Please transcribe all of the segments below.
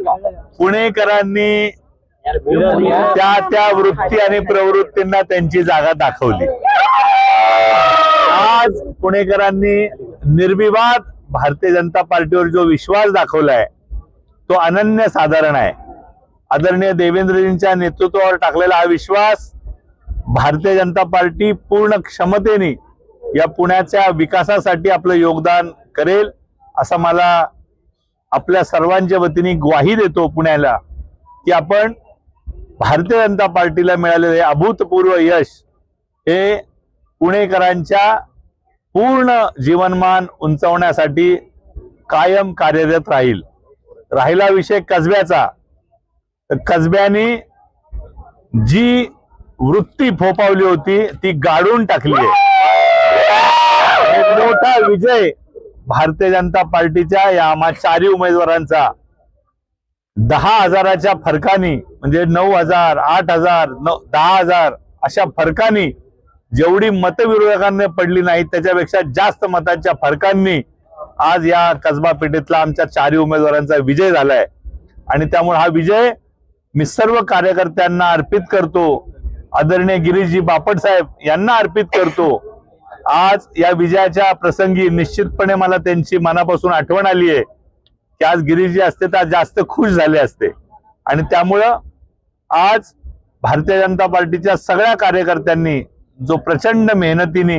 सांगा. पुणेकरांनी त्या त्या वृत्ती आणि प्रवृत्तींना त्यांची जागा दाखवली. आज पुणेकरांनी निर्विवाद भारतीय जनता पार्टीवर जो विश्वास दाखवलाय तो अनन्य साधारण आहे. आदरणीय देवेंद्रजींच्या नेतृत्वावर टाकलेला हा विश्वास भारतीय जनता पार्टी पूर्ण क्षमतेने या पुण्याच्या विकासासाठी आपलं योगदान करेल असं मला आपल्या सर्वांच्या वतीने ग्वाही देतो पुण्याला की आपण भारतीय जनता पार्टीला मिळालेले हे अभूतपूर्व यश हे पुणेकरांच्या पूर्ण जीवनमान उंचवण्यासाठी कायम कार्यरत राहील. राहिला विषय कसब्याचा. तर कसब्याने जी वृत्ती फोपावली होती ती गाडून टाकली आहे. मोठा विजय भारतीय जनता पार्टीच्या या आम्हा चारही उमेदवारांचा दहा हजाराच्या फरकानी म्हणजे नऊ हजार आठ हजार नऊ दहा हजार अशा फरकानी जेवढी मतविरोधकांनी पडली नाही त्याच्यापेक्षा जास्त मतांच्या फरकांनी आज या कसबा पेठेतला आमच्या चारही उमेदवारांचा विजय झालाय. आणि त्यामुळे हा विजय मी सर्व कार्यकर्त्यांना अर्पित करतो. आदरणीय गिरीशजी बापट साहेब यांना अर्पित करतो. आज या विजयाच्या प्रसंगी निश्चितपणे मला त्यांची मनापासून आठवण आली आहे की आज गिरीशजी असते तर जास्त खुश झाले असते. आणि त्यामुळं आज भारतीय जनता पार्टीच्या सगळ्या कार्यकर्त्यांनी जो प्रचंड मेहनतीने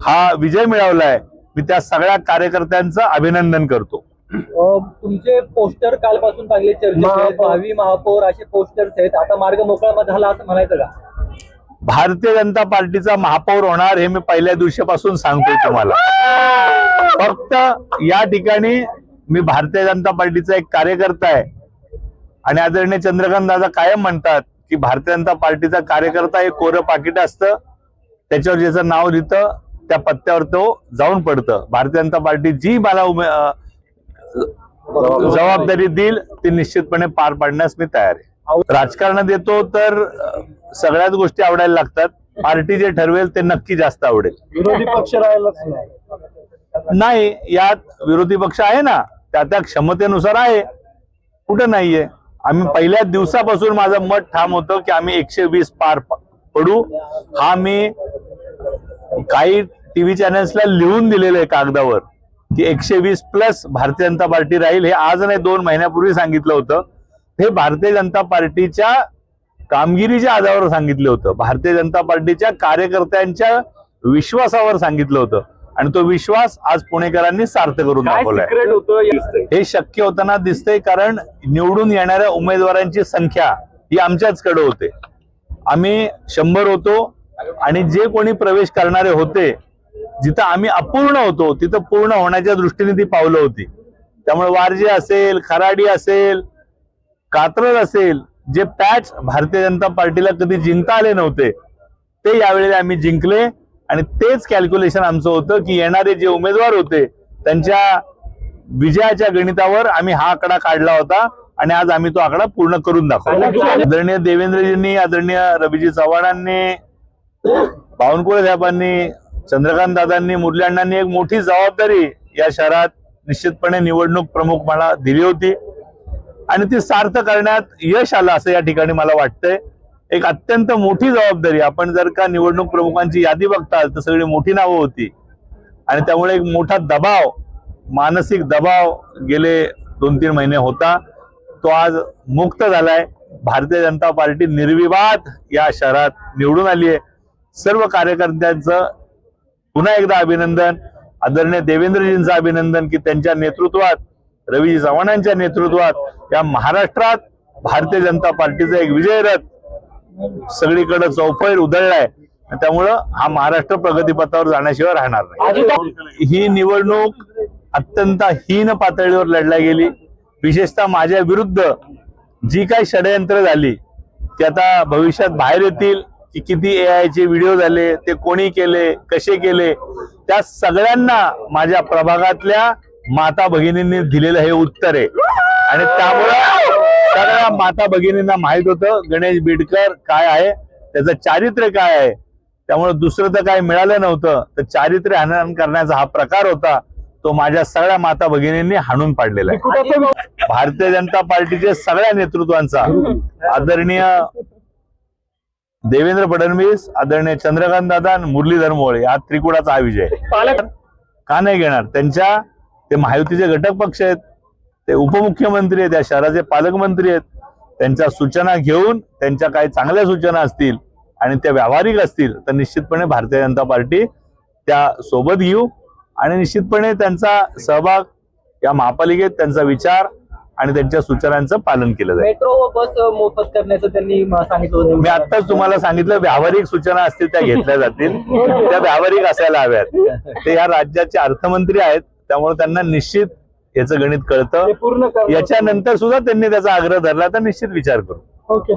हा विजय मिळवलाय मी त्या सगळ्या कार्यकर्त्यांचं अभिनंदन करतो. तुमचे पोस्टर कालपासून चांगले चर्चेत. भावी महापौर असे पोस्टर्स आहेत. आता मार्ग मोकळा झाला असं म्हणायचं का? भारतीय जनता पार्टीचा महापौर होणार हे मी पहिल्या दिवशीपासून सांगतोय तुम्हाला. फक्त या ठिकाणी मी भारतीय जनता पार्टीचा एक कार्यकर्ता आहे. आणि आदरणीय चंद्रकांत दादा कायम म्हणतात की भारतीय जनता पार्टीचा कार्यकर्ता हे कोरं पाकिट असतं त्याच्यावर ज्याचं नाव लिहितं त्या पत्त्यावर तो जाऊन पडतं. भारतीय जनता पार्टी जी मला उमे जबाबदारी देईल ती निश्चितपणे पार पाडण्यास मी तयार आहे. राजकारणात येतो तर सगळ्याच गोष्टी आवडायला लागतात. पार्टी जे ठरवेल ते नक्की जास्त आवडेल. विरोधी पक्ष राहिलाच नाही. यात विरोधी पक्ष आहे ना त्या त्या क्षमतेनुसार आहे. कुठं नाहीये. आम्ही पहिल्या दिवसापासून माझं मत ठाम होतं की आम्ही एकशे वीस पार पडू. हा मी काही टीव्ही चॅनल्सला लिहून दिलेलं आहे कागदावर की एकशे वीस प्लस भारतीय जनता पार्टी राहील हे आज नाही दोन महिन्यापूर्वी सांगितलं होतं. हे भारतीय जनता पार्टीच्या कामगिरीच्या आधारावर सांगितलं होतं. भारतीय जनता पार्टीच्या कार्यकर्त्यांच्या विश्वासावर सांगितलं होतं. आणि तो विश्वास आज पुणेकरांनी सार्थ करून दाखवलाय. हे शक्य होताना दिसतंय कारण निवडून येणाऱ्या उमेदवारांची संख्या ही आमच्याचकडे होते. आम्ही शंभर होतो आणि जे कोणी प्रवेश करणारे होते जिथं आम्ही अपूर्ण होतो तिथं पूर्ण होण्याच्या दृष्टीने ती पावलं होती. त्यामुळे वारजे असेल खराडी असेल कात्रज असेल जे पॅच भारतीय जनता पार्टीला कधी जिंकता आले नव्हते ते यावेळेला आम्ही जिंकले. आणि तेच कॅल्क्युलेशन आमचं होतं की येणारे जे उमेदवार होते त्यांच्या विजयाच्या गणितावर आम्ही हा आकडा काढला होता. आणि आज आम्ही तो आकडा पूर्ण करून दाखवला आदरणीय देवेंद्रजींनी आदरणीय रवीजी चव्हाणांनी बावनकुळे साहेबांनी चंद्रकांत दादांनी मुरली अण्णांनी एक मोठी जबाबदारी या शहरात निश्चितपणे निवडणूक प्रमुख मला दिली होती. आणि ती सार्थ करण्यात यश आलं असं या ठिकाणी मला वाटतंय. एक अत्यंत मोठी जबाबदारी. आपण जर का निवडणूक प्रमुखांची यादी बघताल तर सगळी मोठी नावं होती. आणि त्यामुळे एक मोठा दबाव मानसिक दबाव गेले दोन तीन महिने होता. तो आज मुक्त झालाय. भारतीय जनता पार्टी निर्विवाद या शहरात निवडून आली आहे. सर्व कार्यकर्त्यांचं पुन्हा एकदा अभिनंदन. आदरणीय देवेंद्रजींचं अभिनंदन की त्यांच्या नेतृत्वात रवीजी चव्हाणांच्या नेतृत्वात या महाराष्ट्रात भारतीय जनता पार्टीचा एक विजय रथ सगळीकडे चौफैर उधळलाय. आणि त्यामुळं हा महाराष्ट्र प्रगतीपथावर जाण्याशिवाय राहणार नाही. ही निवडणूक अत्यंत हीन पातळीवर लढल्या गेली. विशेषतः माझ्या विरुद्ध जी काही षडयंत्र झाली ती आता भविष्यात बाहेर येतील की किती ए चे व्हिडिओ झाले ते कोणी केले कसे केले त्या सगळ्यांना माझ्या प्रभागातल्या माता भगिनींनी दिलेलं हे उत्तर आहे. आणि त्यामुळं सगळ्या माता भगिनींना माहीत होतं गणेश बिडकर काय आहे त्याचं चारित्र्य काय आहे. त्यामुळे दुसरं तर काय मिळालं नव्हतं. तर चारित्र्य हनन करण्याचा हा प्रकार होता तो माझ्या सगळ्या माता भगिनींनी हाणून पाडलेला आहे. भारतीय जनता पार्टीचे सगळ्या नेतृत्वांचा आदरणीय देवेंद्र फडणवीस आदरणीय चंद्रकांत दादा आणि मुरलीधर मोहोळ या त्रिकुटाचा हा विजय. का नाही घेणार? त्यांच्या ते महायुतीचे घटक पक्ष आहेत. ते उपमुख्यमंत्री आहेत त्या शहराचे पालकमंत्री आहेत. त्यांच्या सूचना घेऊन त्यांच्या काही चांगल्या सूचना असतील आणि त्या व्यावहारिक असतील तर निश्चितपणे भारतीय जनता पार्टी त्या सोबत घेऊ. आणि निश्चितपणे त्यांचा सहभाग या महापालिकेत त्यांचा विचार आणि त्यांच्या सूचनांचं पालन केलं जाईल. मेट्रो व बस मोफत करण्याचं त्यांनी सांगितलं मी आत्ताच तुम्हाला सांगितलं व्यावहारिक सूचना असतील त्या घेतल्या जातील. त्या व्यावहारिक असायला हव्यात. ते या राज्याचे अर्थमंत्री आहेत त्यामुळे त्यांना निश्चित याचं गणित कळतं. पूर्ण याच्यानंतर सुद्धा त्यांनी त्याचा आग्रह धरला तर निश्चित विचार करू. ओके